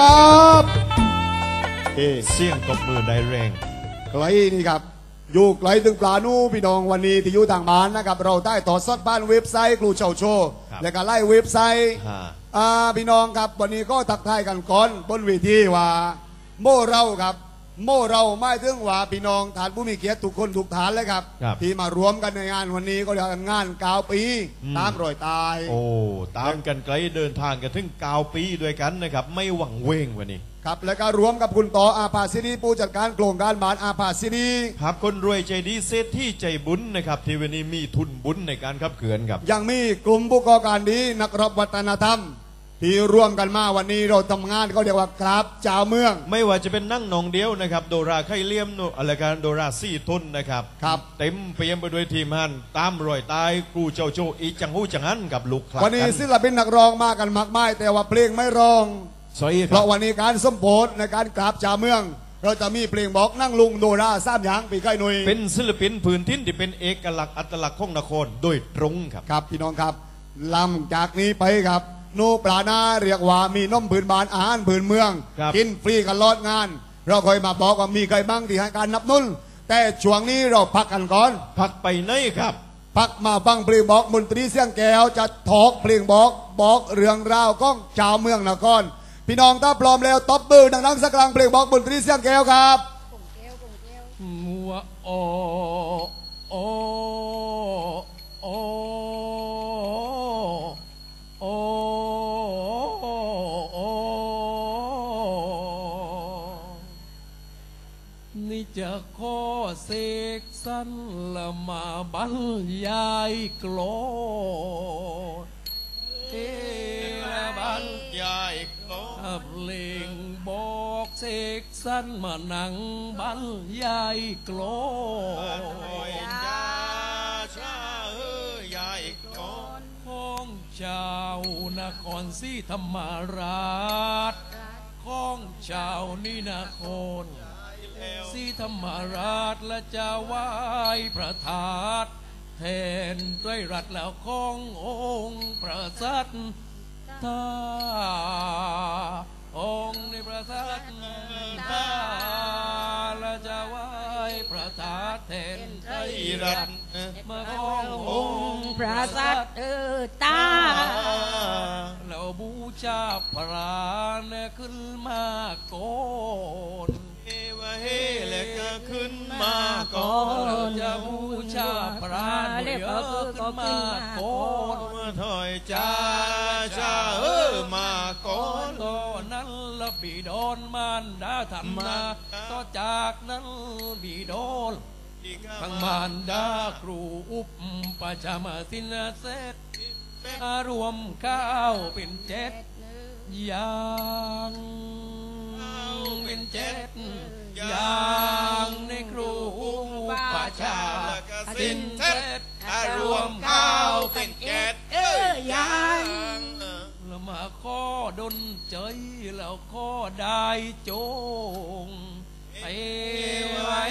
ดีครับเอ้เสียงตบมือได้แรงไกลนี่ครับ อยู่ไกลถึงปลานูพี่น้องวันนี้ที่อยู่ทางบ้านนะครับ เราได้ต่อสดบ้านเว็บไซต์ครูเฉาโชว์และก็ไล่เว็บไซต์ฮะอ่าพี่น้องครับวันนี้ก็ทักทายกันก่อนบนเวทีว่า โม่เราครับ โม่เราไม่ถึงว่าพี่น้องฐานผู้มีเกียรติทุกคนทุกฐานเลยครับ ครับที่มารวมกันในงานวันนี้ก็เรียกกันงานกาวปีอืม ตามรอยตาย โอ้ ตามกันไกลเดินทางกันถึงเกาปีด้วยกันนะครับ ไม่หวังเว้งวันนี้ ครับแล้วก็รวมกับคุณต่ออาภาสินีผู้จัดการโครงการบ้านอาภาสินีครับคนรวยใจดีเศรษฐีใจบุญนะครับ ที่วันนี้มีทุนบุญในการขับเขือนครับ ยังมีกลุ่มผู้ก่อการดีนักรบวัฒนธรรม ที่ร่วมกันมาวันนี้เราทำงานเขาเรียกว่ากราบเจ้าเมือง ไม่ว่าจะเป็นนั่งหนองเดียวนะครับ โดราไข่เลี่ยมโนอะไรกันโดราซี่ทุนนะครับครับ เต็มเปี่ยมไปด้วยทีมฮันตามรอยตายครูเจ้าโจอีจังหู้จังหันกับลูกคลักวันนี้กัศิลปินนักร้องมากันมากมายแต่ว่าเพลงไม่ร้องสวยคเพรับราะวันนี้การสมโพธในการกราบเจ้าเมืองเราจะมีเพลงบอกนั่งลุงโดราสามหยางปีไก่หนุยเป็นศิลปินพื้นถิ่นที่เป็นเอกลักษณ์อัตลักษณ์ของนครโดยตรงครับครับพี่น้องครับลำจากนี้ไปครับ นูปลานาเรียกว่ามีน้มผืนบานอาหารผืนเมือง ครับกินฟรีกันลอดงาน เราคอยมาบอกว่ามีใครบ้างที่ให้การนับนุ่นแต่ช่วงนี้เราพักกันก่อน พักไปไหนครับ พักมาฟังเพลงบอกมนตรีเสียงแก้วจะทอกเพลงบอกบอกเรื่องราวของชาวเมืองนครพี่น้องถ้าพร้อมแล้วตบมือดังๆสักครั้งเพลงบอกมนตรีเสียงแก้วครับ มัวโอโอโอ เสกสั้นละมาบรรยายกลอนเอละบรรยายโลอับเลงบอกเสกสั้นมานังบรรยายกลอนชาเอ้ยายโลของชาวนครศรีธรรมราชของชาวนี่นคร ศรีธรรมราชและจะไหวประทาดแทนด้วยรัฐแล้วขององค์ประสัตตาองค์ในประสัตตาและจะไหวประทาดแทนไทยรัฐมาของอองงค์พระสัตตว์ว์เออตาเราบูชาพระเนขึ้นมาก่อน เอวะเฮเล็กก็ขึ้นมาก่อนเราจะบูชาพระเรียกเยก็อะคือก็มาก่อนนมาถอยจ้าชาเออมาก่อนตอนนั้นละบีโดนมันดาทำมาต่อจากนั้นบีโดนทั้งมารดาครูอุปปัชฌามาสินาเสร็จรวมข้าวเป็นเจ็ดอย่างเป็นเจ็ด อย่างในครูอุปปัชฌาสินเสร็จรวมข้าวเป็นเจ็ดเออยังแล้วมาข้อดนใจแล้วข้อได้โจงไอ้ไว้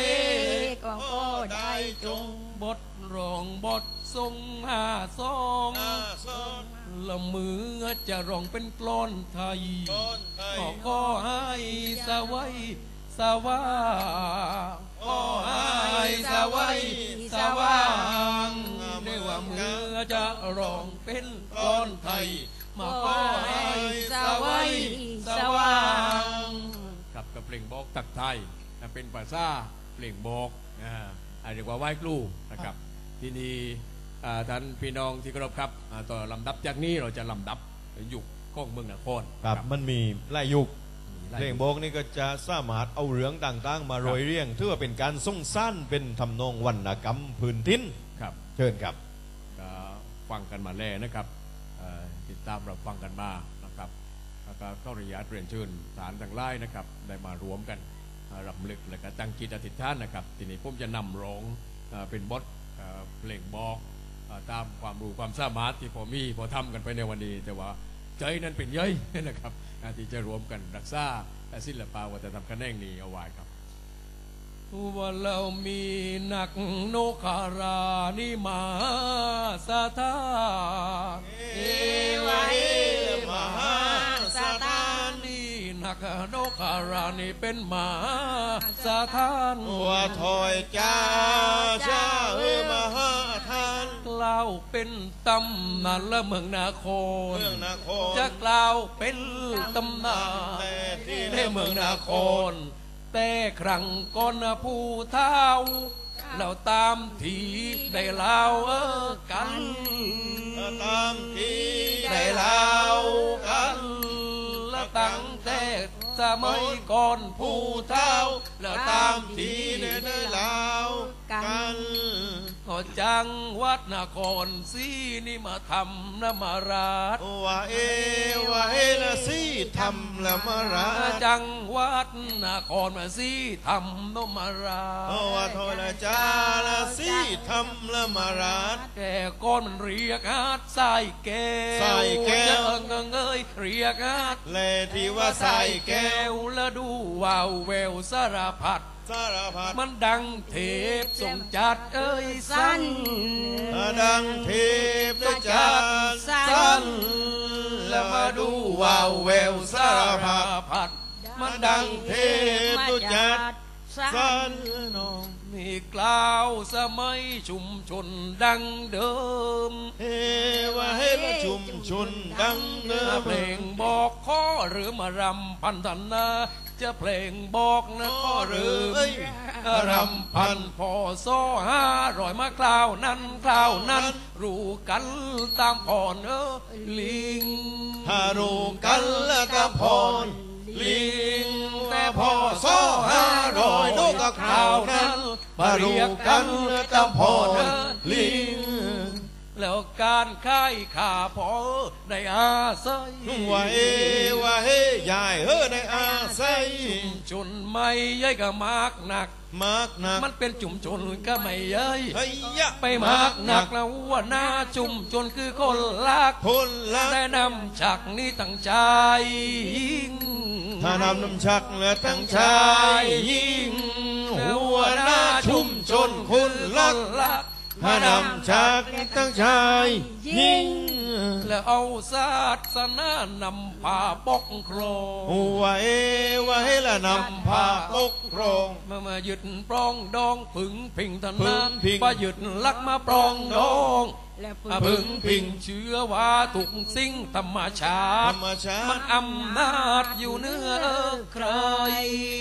ก็ก็ได้จงบทร้องบททรงหาซองละมือจะร้องเป็นกลอนไทยขอข้อให้สวัย สว่างขอให้สวัยสว่างได้ว่ามือจะร้องเป็นกลอนไทย มาขอให้สวัยสว่างครับกับเพลงบอกตักไทยเป็นภาษาเพลงบอกอ่าเรียกว่าไหว้ครูนะครับ ที่นี่ท่านพี่น้องที่เคารพครับต่อลำดับจากนี้เราจะลำดับยุคของเมืองนครครับมันมีหลายยุค เพลงโบกนี่ก็จะสามารถเอาเรื่องต่างๆ มาโรยเรียงถือว่าเป็นการส่งสั้นเป็นทำนองวรรณกรรมพื้นทิ้นครับ เชิญครับก็ฟังกันมาแล้วนะครับเอ่อติดตามรับฟังกันมานะครับแล้วก็เข้าระยะเรียนเชิญฐานทั้งไล่นะครับ ได้มารวมกันอ่ารำลึกและก็ตั้งจิตอธิษฐานนะครับ ทีนี้ผมจะนำร้องเอ่อเป็นบทเอ่อเพลงบอกเอ่อตามความรู้ความสามารถที่พอมีพอทำกันไปในวันนี้แต่ว่า ใจนั้นเป็นเย้ยนะครับที่จะรวมกันรักษาศิลปะวัฒนธรรมคะแนงนี้เอาไว้ครับว่าเรามีนักโนคารานิมาสถาเอวะเอมหาสถานีนักโนคารานี่เป็นหมาสาทานว่าถอยจ้าชาเอมหา ทานกล่าวเป็นตำนานละเมืองนาโคเมืองนครจะกล่าวเป็นตำนานแต่ที่ในเมืองนาโคร แต่ครั้งก่อนนะผู้เท่าเราตามทีได้เล่าเออกันตามที่ได้เล่ากันและตั้งแต่สมัยก่อนผู้เท่าแล้วตามทีที่ได้ได้เล่าเล่ากัน ก็จังวัดนครสีนี่มาทำนมาราชว่าเอว่าเอละสิทำละมาราจังหวัดนครมาสีทำนมาราว่าถอยละจ้าละสิทำละมาราแกก้อนมันเรียกอาดใส่แก้วใส่แก้วจะเงงเงยเรียกอาดแลที่ว่าใส่แก้วและดูว่าวแววสารพัด สารพัดมันดังเทพสมจัดเอ้ยสั้นดังเทพได้จัดสั้สั้นนแล้วมาดูว่าวแววสารพัดพัดมัมันนดัดังงเทเทพพตุจัดสั้สั้นนน้องมี กล่าวสมัยชุมชนดังเดิม เฮว่าให้ละชุมชนดังเนื้อเพลงบอกข้อหรือมารำพันธนาจะเพลงบอกนะข้อหรือเอ้ยรำพันพอโซห้ารอยมาคราวนั้นคราวนั้น รู้กันตามผ่อนเออลิงฮารูกันละตะพร ลิงแต่พอซอห้ารอยนกกับข่าวนั้นมารูกันละตะพรลิง แล้วการค่ายขาพอได้อาศัยว่าเอว่าเฮยายเฮอในอาศัยชนไม่ย่อยก็มากหนักมากหนักมันเป็นจุ่มชนก็ไม่ย่อยเฮ้ยยะไปมากหนักแล้วว่าหน้าจุ่มจนคือคนลักคนละได้นำฉักนี้ตั้งใจยิงถ้านำน้ำชักและตั้งชายยิงหัวหน้าชุมชนคนลัก ลักถ้านำชักตั้งชายยิงแล้วเอาศาสนานำพาปกครองหัวเอว่าให้ละนำพาปกครองมามาหยุดปรองดองผึงพิงธผึนางพิงประหยุดลักมาปรองดอง และอะผึงพิงเชื้อว่าทุกสิ่งธรรมชาธรติรมชามันติอำนาจอยู่เหนื้อใคร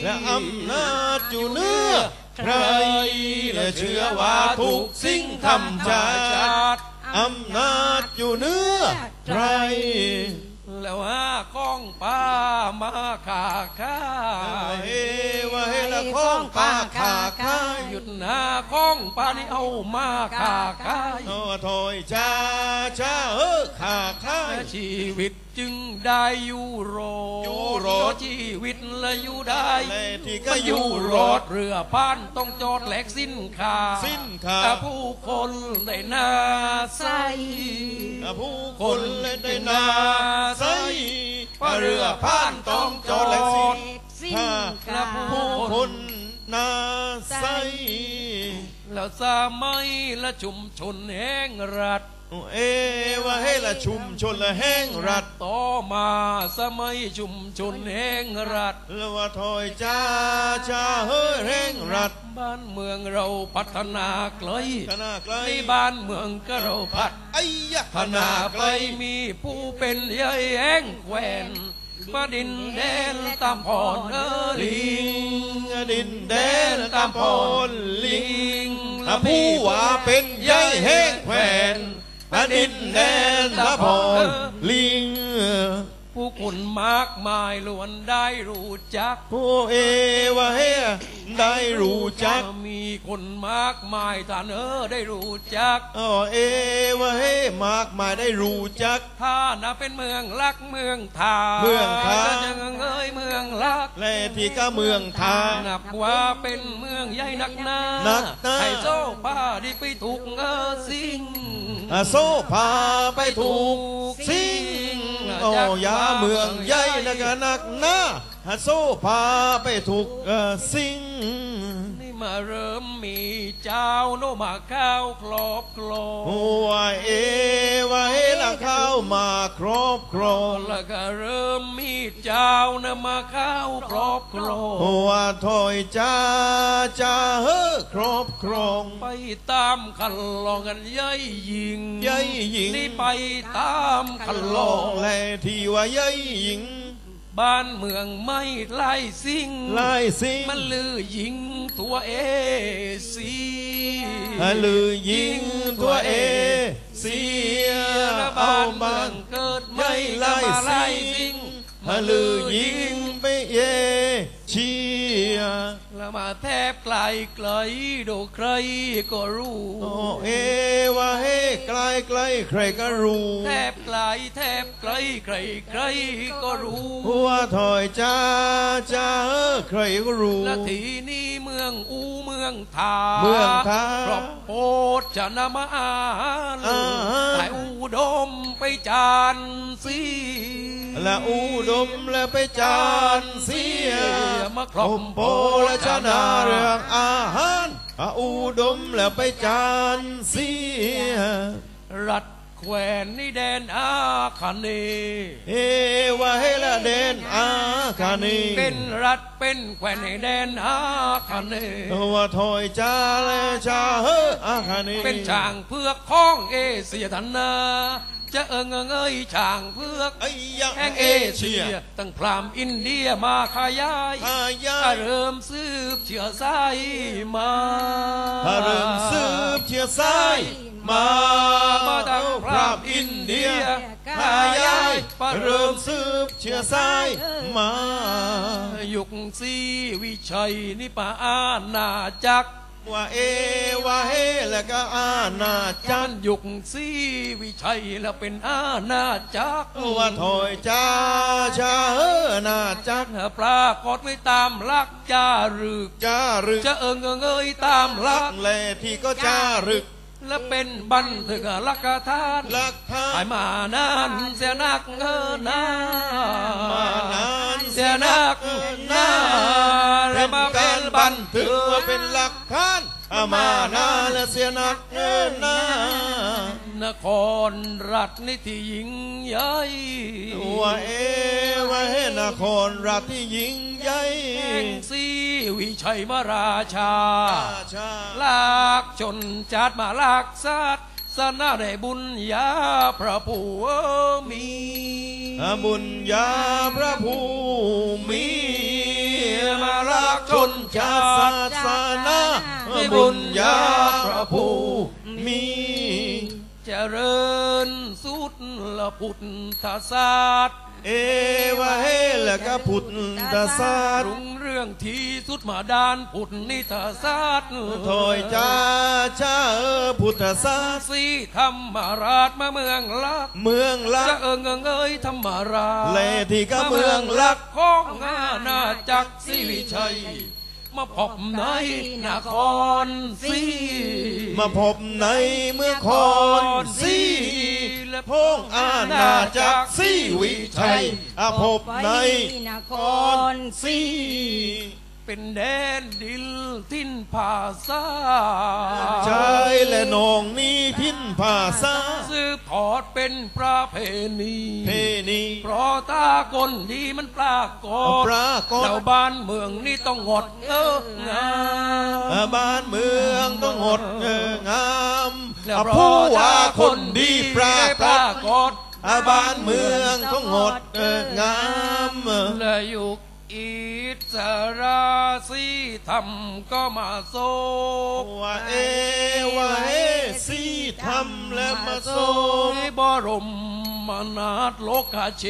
และอำนาจอยู่เหนื้อใคร และเชื่อว่าทุกสิ่งธรรมชาติอำนาจอยู่เหนื้อใคร แล้วหาข้องป้ามาขาข้าเอว่าให้ละข้องปากขาข้าหยุดหาข้องป้านี่เอามาขาข้าโอ้ถอยจ้าจ้าเออขาข้าชีวิต จึงได้อยู่รอดอยู่รอดชีวิตและอยู่ได้และที่ก็ก็ออยู่ยู่รรออดดเรือพานต้องจอดแหลกสิ้นค่าสิ้นค่าแต่ผู้คนได้นาใสผู้คนเล่นได้นาใสเรือผ่านต้องจอดและสิ้นสิ้นถ้ากาผู้คนนาใสแล้วสามัยและชุมชนแห่งรัฐ เอว่าให้ละชุมชนละแห้งรัดต่อมาสมัยชุมชนแห่งรัฐแล้วว่าถอยจ้าจ้าเฮ้ยแห้งรัดบ้านเมืองเราพัฒนาไกลขนาดไกลในบ้านเมืองก็เราพัฒไอ้ยะพัฒนาไปมีผู้เป็นใหญ่แห่งแควนมาดินแดนตามพรเออลิลิงงดินแดนตามพรลิงและผู้ว่าเป็นใหญ่แห้งแขวนแผ่น ดินแดนตามพรลิงผู้ คนมากมายล้วนได้รู้จักผู้เอว่าเฮได้รู้จัก มีคนมากมายท่านเออได้รู้จักอ๋อเอว่าเฮมากมายได้รู้จักถ้านะเป็นเมืองลักเมืองทาเมืองทาจะยังเอ้ยเมืองลัก และที่ก็เมืองทานับว่าเป็นเมืองใหญ่นักหนานักหนาให้โซ่ป้าดีไปถูกเออสิ่งอะโซพาไปถูกสิง โอ้ยาเมืองใหญ่นักนักหนาฮัสโซพาไปถูกเอ่อสิงนี่มาเริ่มมีเจ้าโนมาข้าวครอบครองหัวเอว่าเฮละข้ มาครอบครองแล้วก็เริ่มมีเจ้านะมาเข้าครอบครองว่าถอยจ้าจ้าเฮ้อครอบครอง ไปตามคันลองกันย่อยยิงย่อยหญิงนี่ไปตามคันลลอองงแลที่ว่ายัยหญิง บ้านเมืองไม่ไล่สิ่งไล่สิงมันลือยิงตัวเอสีฮะลือยิงตัวเอเสียและเอาบ้านเมืบ้าองนเกิดไม่ไม่ไล่ละมาไล่สิสิ่งงฮะลือยิงไปเยเชีย แล้วมาแทบไกลไกลดูใครก็รู้โอเอว่าเฮไกลไกลใครก็รู้แทบไกลแทบไกลใครใครก็รู้ว่าถอยจ้าจ้าเออใครก็รู้และทีนี้เมืองอูเมืองทาเมืองทาครอบโพดจะนำมาอาหารอาหารแต่อุดมไปจานสีและอุดมและไปจานเสียมาครอบมโปและชนะเรื่องอาหารอาอุดมและไปจานเสียรัดแขวนนี่แดนอาคาเนเอว่าให้ละเด่นอาคานีเป็นรัฐเป็นแขวนในแดนอาคาเนว่าถอยจ้าและชาเฮออาคานีเป็นช่างเพือกของเอเชียทันนา จะเอิงเอิงเอ้ยช่างเพือกไอ้ยังแห่งเอเชีย ตั้งพรามอินเดียมาขยายอายาถ้าเริ่มสืบเชื้อสายมาถ้าเริ่มสืบเชื้อสายมามาทางพรามอินเดียขายายเริ่มสืบเชื้อสายมายุคซีวิชัยนิปาอาณาจักร ว่าเอว่าเฮแล้วก็อาณาจัจักนรยุคซีวิชัยแล้วเป็นอาณาจักรว่าถอยจ้าชาเฮอนาจักรปรากฏไว้ตามลักจารึกจ้ารึกจะเอิงเอิงเอ้ยตามลัลักกแลที่ก็จ้ารึก และเป็นบันทึกลักทานลักทาหายนมานานเสียนักเงินนามานานเสียนักนานและมาเป็นบันทึถืกอว่าเป็นหลักฐานอามานาและเสียนักเงินนาน ครรัฐนิที่ยิ่งใหญ่ว่าเอว่าเฮนครรัฐที่ยิ่งใหญ่แห่งซีวิชัยมาราชาชา ลากจนจัดมาลากสัตว์สนาได้บุญญาพระผู้มีบุญญาพระภูมิมาลากจนชาจัศาดสนาให้บุบุญญญาญาพพระระผู้ภูมิเจ ริญสุดละพุทธศาสตร์เอวะเฮแล้วก็พุทธศาสตร์รุ่งเรื่องที่สุดมาดานพุทธนิทศาสตร์ถอยจ้าชาเออพุทธศาสตร์สีธรรมราชมาเมืองลัก เมืองลัจะกเอิงเอิงเอ้ยธรรมราชแลที่ก็เมืองลักของอาณาจักรศรีวิชัย มาพบในนครศรีมาพบในเมืองคอนสีพงอาณาจักรสีวิชัยอาพบในนครศรี เป็นแดนดิลทินภาษาชายและน้องนี้พินภาษาสืบทอดเป็นประเพณีเพนีเพราะตาคนดีมันปรากฏปรากฏชาวบ้านเมืองนี่ต้องงดเอองามบ้านเมืองต้องงดเงงามแล้วผู้ว่าคนดีปรากฏกฏบ้านเมืองต้องงดเงงามและยุค อิสราสีธรรมก็มาโซกว่าเอว่าเอสีทำและมาโซในบรมมานาถโลกาเช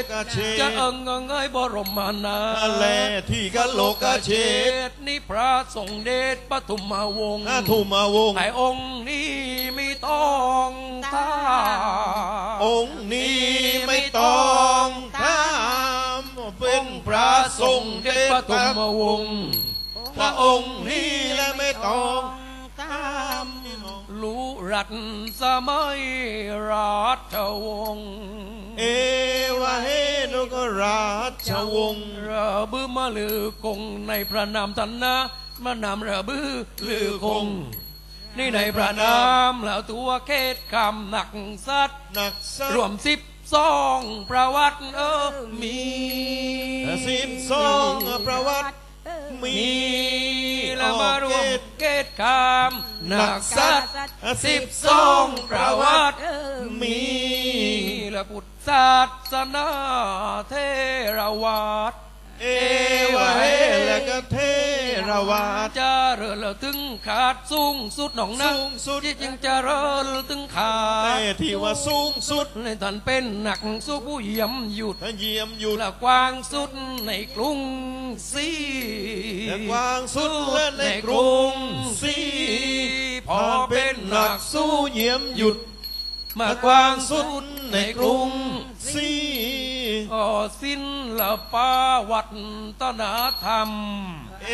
ษโลกาเชษจะเอิงเอิงเอ้ยบรมมานาถแลที่กันโลกาเชษนี่พระทรงเดชปฐุมาวงศ์อาทุมาวงศ์ไอ้องค์นี้ไม่ต้องท่าองค์นี้ไม่ต้องถามเป็นพ ระทรงเดชปปฐุฐุมมวงศ์พระองค์นี้และไม่ต้องตามรู้รัตสมัยราชวงศ์เอวะเฮนกราชวงศ์ระบือมาลือกงในพระนามทันนะมานามระบือลือกงนี่ในพระนามแล้วตัวเขตคำหนักสัตว์หนักสัรวมสิบ สองประวัติเออมีสิบสองประวัติมีแล้วมารวมเกตคำหนักสัตว์สิบสองประวัติมีและพุทธศาสนาเทรวาส เอวะเฮและก็เทรวาสจะเริญแล้วถึงขาดสูงสุดหนองนักสูงสุดที่จึงจะเริญถึงขาดแต่ที่ว่าสูงสุดในท่านเป็นหนักสู้ผู้เยี่ยมหยุดถ้าเยี่ยมอยู่และกว้างสุดในกรุงศรีและกว้างสุดและในกรุงศรีพอเป็นหนักสู้สู้เยี่ยมหยุดมากว้างสุดในกรุงสี ก็สิ้นละปาวัฒนธรรม เอ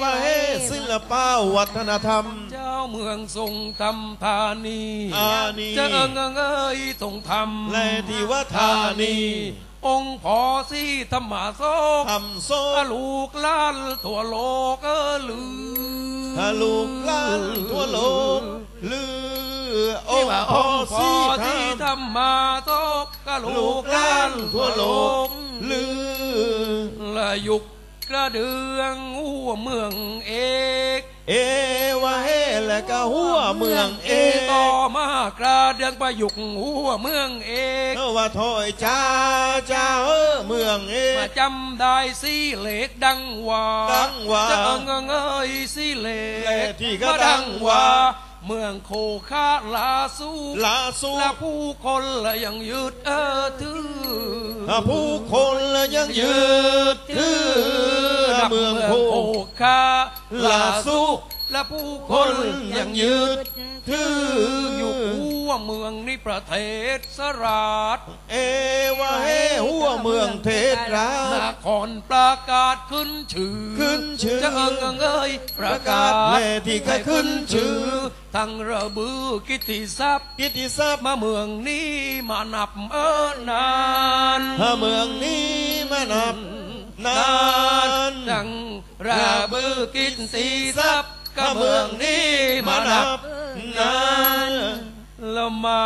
วะเฮศิลปะวัฒนธรรม เจ้าเมืองทรงทำธานีอานีจะเอิงเอิงเอ้ยทรงทำและที่ว่าธานี องค์พอสีธรรมาโซกทำโซถ้าลูกล้านทั่วโลกเออลือถ้าลูกหล้านทั่วโลกลือ อที่งว่าค์อพ่องค์พสีอธรที่รมธรรมาโซกก็ลูลูกกหล้าล้านนทั่ทั่ววโลโลกกลือละยุคกระเดืองหัวเมืองเอกเอวะเฮและก็หัวเมืองเอต่อมากระเดืองประยุกต์หัวเมืองเอกเอว่าถอยจ้าจ้าเออเมืองเอมาจำได้สิเหล็กดังว่าดังว่าจะเอิงเอิงเอ้ยสิเหล็และกที่ก็ดังว่า เมืองโคคาลาสู้ลาสูและผู้คนละยังยืดเออถือผู้คนละยังยืดถือดับเมืเมือองงโคโคคาลาสู้และผู้คนยังยืดถืออยู่หั วเมืองในประเทศสราช เอวะเฮหัวเมืองเทศรานครประกาศขึ้นชื่อขึ้นชื่อจะเอิงเอิงเอ้ยประกาศแม่ที่ก็ขึ้นชื่อทั้งระบือกิตติศัพย์กิตติศัพย์มาเมืองนี้มานับเอินนานถ้าเมืองนี้มานับนานดังระบือกิตติศัพย์ก็เมืองนี้มานับนาน แล้วมา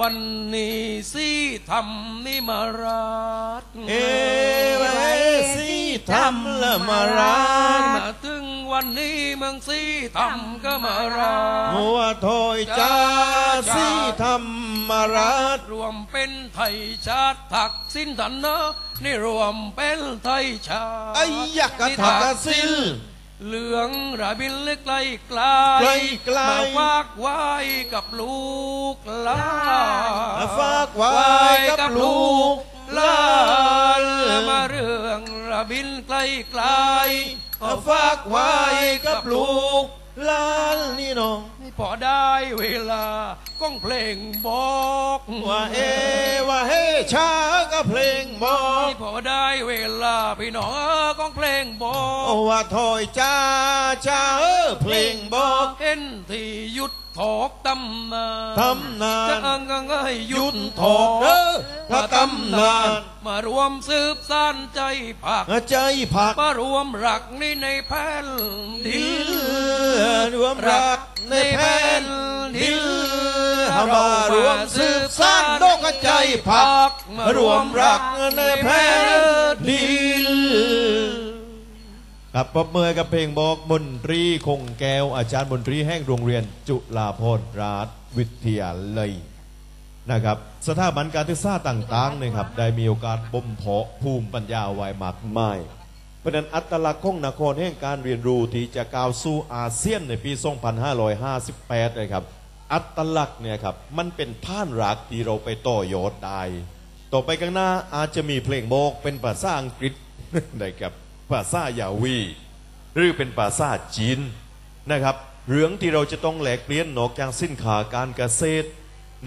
วันนี้สิทำนิมาราชเอวะเฮสีทำละมาราชมาถึงวันนี้เมืองสีทำก็มาราชหัวถอยจ้าสีธรรมราชรวมเป็นไทยชาติทักสิ้นทันนะนี่รวมเป็นไทยชาติไอ้ยักษ์กะถักกะซิล เหลืองระบินเล็กไกลไกลไกลไกลมาฝากไว้กับลูกหลานฝากไว้กับลูกหลานมาเรื่องระบินไกลไกลฝากไว้กับลูกหลานนี่น้องให้พอได้เวลาก้องเพลงบอกว่าเอว่าเฮชาก็เพลงบอให้กพอได้เวลาพี่น้องเออก้องเพลงบอกว่าถอยจ้าจ้าเออเพลงบอกเห็นที่หยุดถอกตำนานตำนานจะเอิงเอิงเอ้ยหหยุยุดดถถออกกเด้อพระตำนานมารวมสืบสานใจผักใจผักมารวมรักนี่ในแผ่นดิดินนรวมรัก ในแผ่นดินหามารวมสืบสานโลกใจผักมารวมรักในแผ่นดินครับปรบมือกับเพลงบอกมนตรีคงแก้วอาจารย์มนตรีแห่งโรงเรียนจุฬาภรณราชวิทยาลัยนะครับสถาบันการศึกษาต่างๆนะครับได้มีโอกาสบ่มเพาะภูมิปัญญาไว้มากมาย เพราะนั้นอัตลักษณ์ของนครแห่งการเรียนรู้ที่จะก้าวสู่อาเซียนในปี 2558นะครับอัตลักษณ์เนี่ยครับมันเป็นผ่านรักที่เราไปต่อยอดได้ต่อไปข้างหน้าอาจจะมีเพลงโบกเป็นภาษาอังกฤษนะครับภาษายาวีหรือเป็นภาษาจีนนะครับเรื่องที่เราจะต้องแหลกเปลี่ยนนอกจากสินค้าการเกษตร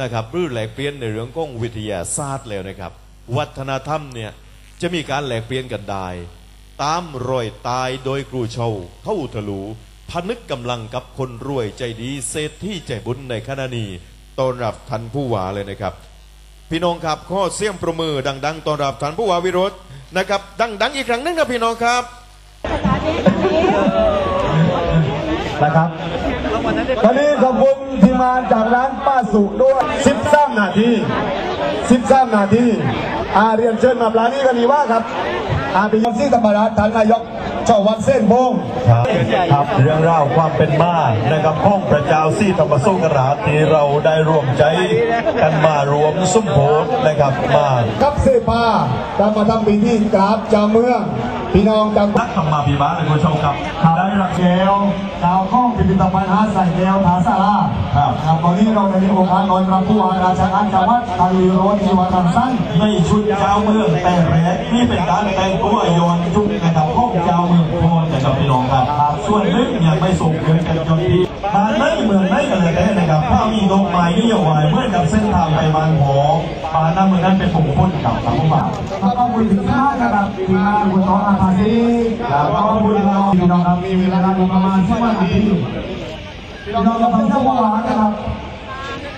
นะครับหรือแหลกเปลี่ยนในเรื่องของวิทยาศาสตร์แล้วนะครับ วัฒนธรรมเนี่ยจะมีการแหลกเปลี่ยนกันได้ ตามรอยตายโดยครูเชาเข้าทะลุพนึกกำลังกับคนรวยใจดีเศรษฐีใจบุญในขณะนี้ต้อนรับท่านผู้ว่าเลยนะครับ พี่น้องครับข้อเสียงประมือดัง ๆต้อนรับท่านผู้ว่าวิโรจน์นะครับ ดัง ๆ อีกครั้งหนึงครับพี่น้องครับนะครับวันนี้ขอบคุณทีมงานจากร้านป้าสุด้วยสิบสามนาทีสิบสามนาทีอาเรียนเชิญมาปลานี้กันดีว่าครับ อาปิยมซี่ธรรมราชท่านนายกเจ้าวัดเส้นโพงครับครับเรื่องราวความเป็นมานะครับห้องพระเจ้าซี่ธรรมสุกราชที่เราได้ร่วมใจกันมารวมสุมโพธนะครับมาครับเสพาจะมาทำพิธีกราบเจ้าเมือง พี่น้องจังหวันัดกธรรมาภิบาลเลยคุณผู้ชมครับได้รับแก้วดาวข้องพิพิธภัณฑ์หาใส่แก้วผาสาราครับครับวันนี้เราได้มีโอกาสนอนรับผู้ว่าราชการจังหวัดทาลีโรจีวัฒนสั้นในชุดเจ้าเมืองแต่แรกนี่เป็นการแต่งตัวโยนชุดนะครับห้องเจ้าเมืองพนนะครับพี่น้องครับส่วนนึงยังไม่ส่งเงินกันจนทีทางในเมืองในกันเลยแท้นะครับถ้ามีดอกไม้นี่อย่าไหวเมื่อกับเส้นทางไปบางหอปาหน้าเมืองนั้นเป็นผงพ้นกับสามบาทขอบ คุณถึงท่านนะครับทีมงานคุณน้องอาภาซีครับขอบคุณเราพี่น้องครับมีเวลาประมาณชั่วโมงนาทีพี่น้องเราทำชั่วโมงนะครับ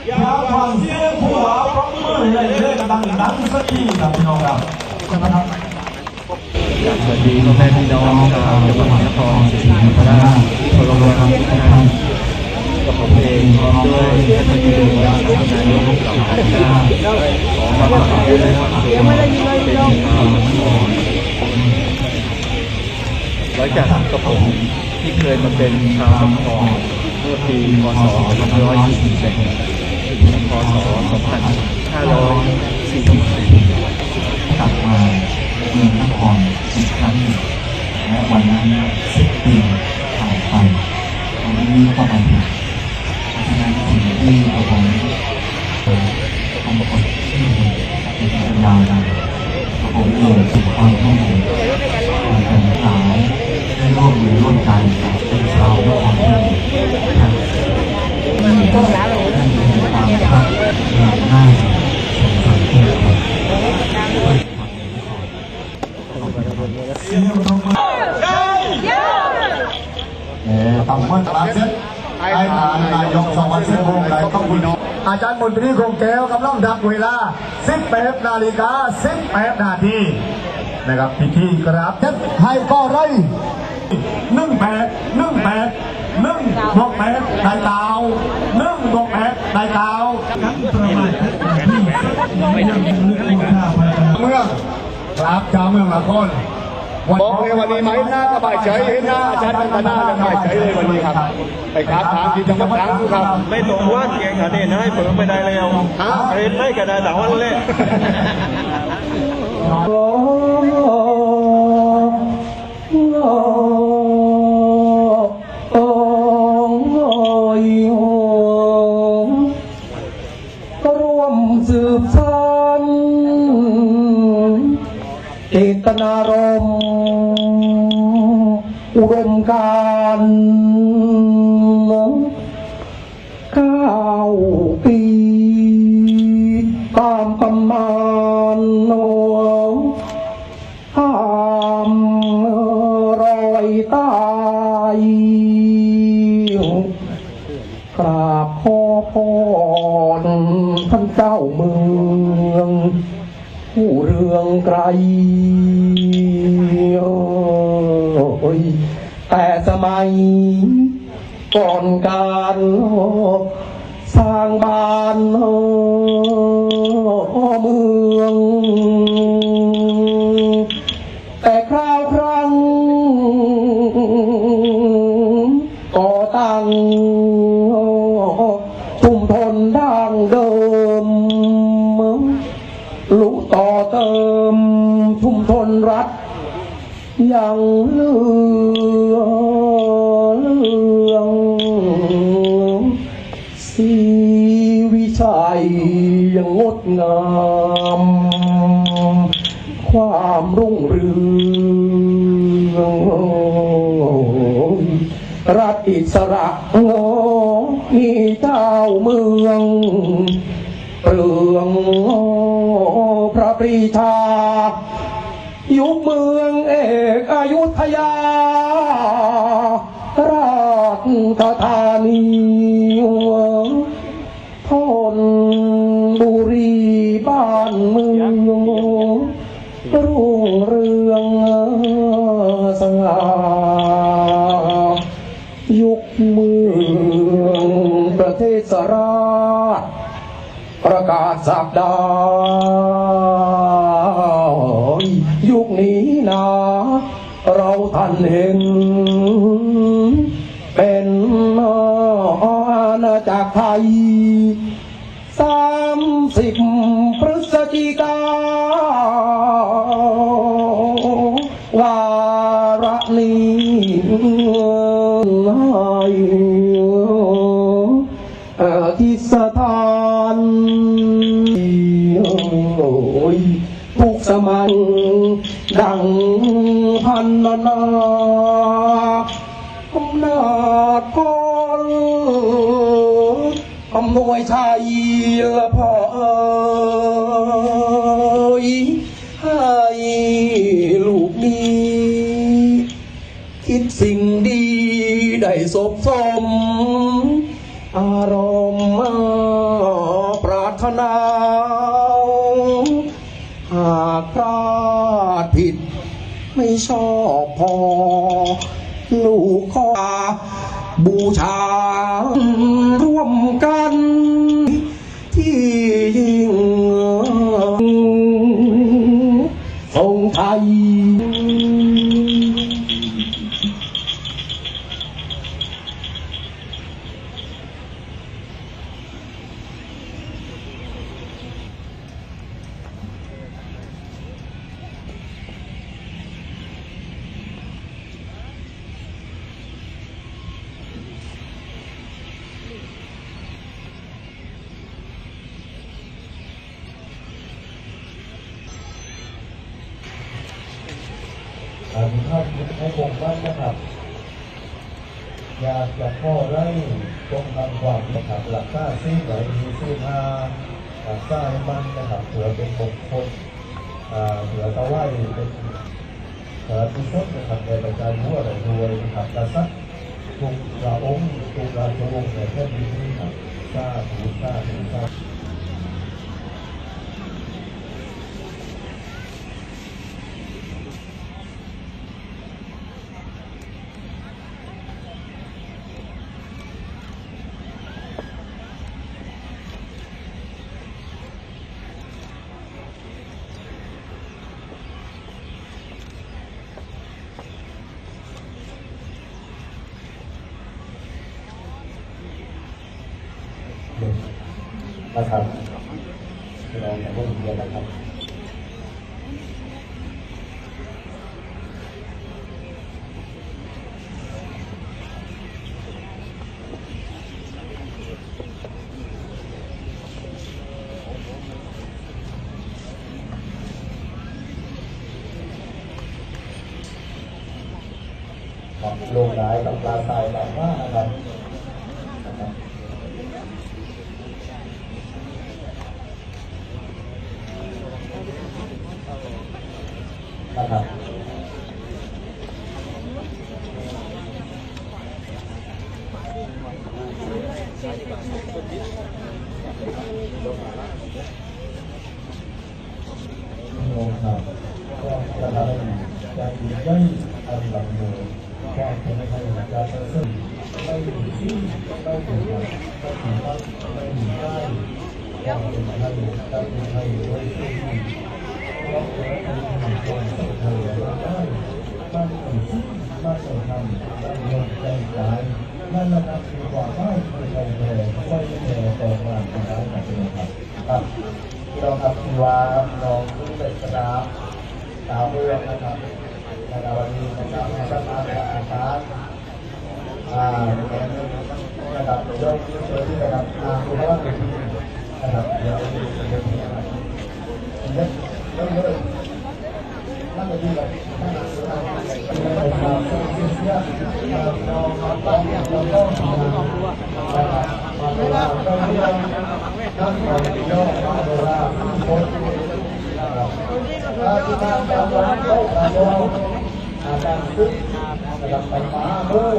อย่าฟังเสียงผู้ว่าปรบมือให้เล่นดังดังสักทีครับพี่น้องครับสวัสดีพ่อแม่พี่น้องชาวจังหวัดนครศรีธรรมราชขอรบกวนทุกท่านกับผมเองพร้อมด้วยท่านผู้ช่วยนายกเหล่าข้าราชการขอมาขอบคุณนะครับ งจากกับผมที่เคยมาเป็นชาวนครเมื่อปีพศ2521ถึงพศ2544กลับมาเมืองนครอีกครั้งหนึ่งและวันนั้นสิบปีผ่านไปวันนี้ก็มาถึงเพราะฉะนั้นสิ่งที่ผมเอ่อผมกดที่เป็นยาวนานผมเองถึงความร่วมมืองแต่ละสาย ได้ร่วมมือร่วมใจกับเป็นชาวนครที่ท่านท่านมีความรักอย่างง่ายสมสังเกตเอ่อทำเมื่อตลาดเสร็จไอ้นายนายกสวัสดิ์เส้นโพงไรก็คุณน้องอาจารย์มนตรีคงแก้วกำลังดักเวลา 18นาฬิกา18นาทีนะครับพิธีกราบเทพให้ก็ไร หนึ่งแปดหนึ่งแปดหนึ่งบวกแปดได้เก้าหนึ่งบวกแปดได้เก้าเมืองครับชาวเมืองละคนบอกเลยวันนี้ไหมหน้าสบายใจเห็นหน้าอาจารย์พัฒนาสบายใจเลยวันนี้ครับ ไปครับถามที่จังหวัดตรังดูครับไม่ตรงว่าเก่งขันเด่นให้เปิดไม่ได้แล้วฮะเรียนไม่กันได้แต่วันเล่ร่ว ตนารมอุดมการณ์ข้าปีตามตำนานห้ามรอยตายกราบขอพรท่านเจ้าเมืองผู้เรืองไกร แต่สมัยก่อนการสร้างบ้านเมือง แต่คราวครั้งก่อตั้งชุมทนดังเดิมลุต่อเติมชุมทนรัฐ ยังเลือเลืองสีวิชัยยังงดงาม ความรุ่งเรืองรัฐอิสระงอมีเจ้าเมืองเรืองพระปรีชา ประกาศสักดายุคนี้นะเราท่านเห็น เป็นอาณาจักรไทยสามสิบ สถานโอยทุกสมัยดังพันนานาอำนาจกลอำนวยชัยพ่อเอ๋ยให้ลูกนี้ คิดสิ่งดีได้สบสม อารมณ์ปรารถนา หากพลาดผิด ไม่ชอบพอ ลูกขอบูชา ท่านให้คงมั่นนะครับ อยากจะพ่อไร่ตรงทำความนะครับหลักค่าซีไหลมีซีมาหลักค่าให้มันนะครับเผื่อเป็นมงคลอ่าเผื่อตะไลเป็นเผื่อทุกคนนะครับในประการหัวอะไรรวยนะครับกษัตริย์ทุกระองค์ทุกราชวงศ์ในแผ่นดินนี้ครับสร้างถูสร้างถูสร้างนะครับพี่น้องในพว กเรียนนะครับครับลงร้ายกับปลาตายแบบว่านะครับนะครับ นะครับโอ้ครับก็จะทำให้การดีใจอันหลังมือก็จะไม่ให้การซึ่งไม่ถึงที่ไม่ถึงไม่ถึงไม่ถึงได้ก็เป็นให้ได้ให้ไว้ที่ เราเกิดเป็นคนที่เธอได้ตั้งแต่ที่ตั้งแต่ทำได้ลงใจกายนั่นแหละครับคือความได้คือใจแผ่ไม่แผ่แต่มาเป็นได้กับเป็นค รับครับที่เราทำที่ว่าน้องรู้เป็นสนามสาวเมืองนะครับในวันนี้นะครับในสถานการณ์อ่านะครับยกเชิญที่ นะครับอ่าคุณว่าเป็นที่นะครับเดี๋ยวจะเป็นที่นะครับเยอะเยอะเลยนั่นก็คือแบบนั่นก็คือการเป็นความสุขเสียเราเราต้องเราต้องทำนะครับเวลาเราเรียนนั่งเราโยกเวลาคนนะครับถ้าที่ทำการเราเข้าการเราอาการซึกนะครับไปมาเมื่อ